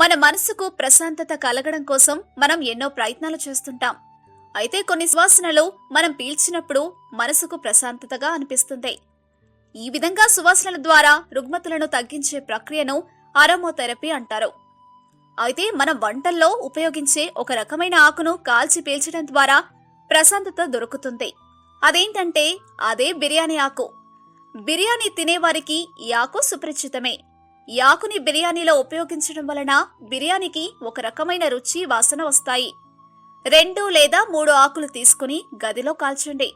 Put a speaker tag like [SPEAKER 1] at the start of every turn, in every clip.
[SPEAKER 1] మన మనసుకు ప్రశాంతత కలగడం కోసం మనం ఎన్నో ప్రయత్నాలు చేస్తుంటాం. అయితే కొన్ని సువాసనలు మనం పీల్చినప్పుడు మనసుకు ప్రశాంతతగా అనిపిస్తుంది. ఈ విధంగా సువాసనల ద్వారా రుగ్మతులను తగ్గించే ప్రక్రియను అరోమోథెరపీ అంటారు. అయితే మనం వంటల్లో ఉపయోగించే ఒక రకమైన ఆకును కాల్చి పీల్చడం ద్వారా ప్రశాంతత దొరుకుతుంది. అదేంటంటే అదే బిర్యానీ ఆకు. బిర్యానీ తినేవారికి ఈ ఆకు సుపరిచితమే. యాకుని బిర్యానీలో ఉపయోగించడం వలన బిర్యానీకి ఒక రకమైన రుచి వాసన వస్తాయి. రెండు లేదా మూడు ఆకులు తీసుకుని గదిలో కాల్చండి.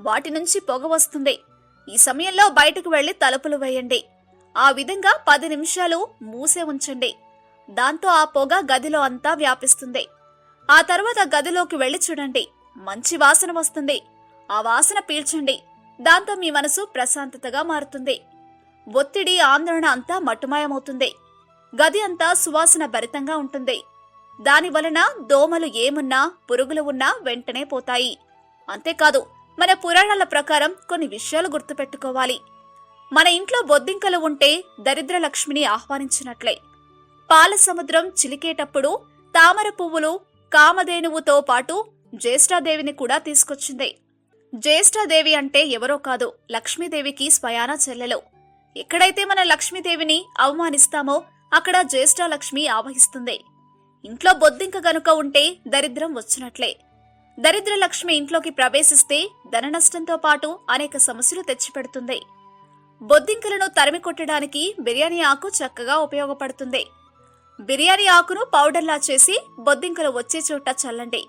[SPEAKER 1] వాటి నుంచి పొగ వస్తుంది. ఈ సమయంలో బయటకు వెళ్ళి తలుపులు వేయండి. ఆ విధంగా పది నిమిషాలు మూసే ఉంచండి. దాంతో ఆ పొగ గదిలో అంతా వ్యాపిస్తుంది. ఆ తర్వాత గదిలోకి వెళ్ళి చూడండి. మంచి వాసన వస్తుంది. ఆ వాసన పీల్చండి. దాంతో మీ మనసు ప్రశాంతతగా మారుతుంది. ఒత్తిడి ఆందోళన అంతా మట్టుమాయమవుతుంది. గది అంతా సువాసన భరితంగా ఉంటుంది. దాని వలన దోమలు ఏమున్నా పురుగులు ఉన్నా వెంటనే పోతాయి. అంతేకాదు మన పురాణాల ప్రకారం కొన్ని విషయాలు గుర్తుపెట్టుకోవాలి. మన ఇంట్లో బొద్దింకలు ఉంటే దరిద్ర లక్ష్మిని ఆహ్వానించినట్లే. పాల సముద్రం చిలికేటప్పుడు తామర పువ్వులు కామధేనువుతో పాటు జ్యేష్ఠాదేవిని కూడా తీసుకొచ్చింది. జ్యేష్ఠాదేవి అంటే ఎవరో కాదు లక్ష్మీదేవికి స్వయాన చెల్లెలు. ఎక్కడైతే మన లక్ష్మీదేవిని అవమానిస్తామో అక్కడ జ్యేష్ఠ లక్ష్మి ఆవహిస్తుంది. ఇంట్లో బొద్దింక గనుక ఉంటే దరిద్రం వచ్చినట్లే. దరిద్ర లక్ష్మి ఇంట్లోకి ప్రవేశిస్తే ధన నష్టంతో పాటు అనేక సమస్యలు తెచ్చిపెడుతుంది. బొద్దింకలను తరిమి కొట్టడానికి బిర్యానీ ఆకు చక్కగా ఉపయోగపడుతుంది. బిర్యానీ ఆకును పౌడర్లా చేసి బొద్దింకలు వచ్చే చోట చల్లండి.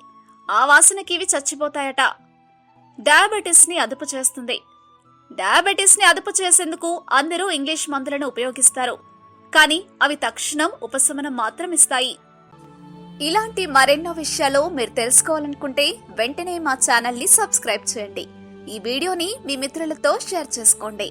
[SPEAKER 1] ఆ వాసనకి ఇవి చచ్చిపోతాయట. డయాబెటిస్ని అదుపు చేస్తుంది. డయాబెటీస్ని అదుపు చేసేందుకు అందరూ ఇంగ్లీష్ మందులను ఉపయోగిస్తారు. కానీ అవి తక్షణం ఉపశమనం మాత్రం ఇస్తాయి. ఇలాంటి మరెన్నో విషయాలు మీరు తెలుసుకోవాలనుకుంటే వెంటనే మా ఛానల్ని సబ్స్క్రైబ్ చేయండి. ఈ వీడియోని మీ మిత్రులతో షేర్ చేసుకోండి.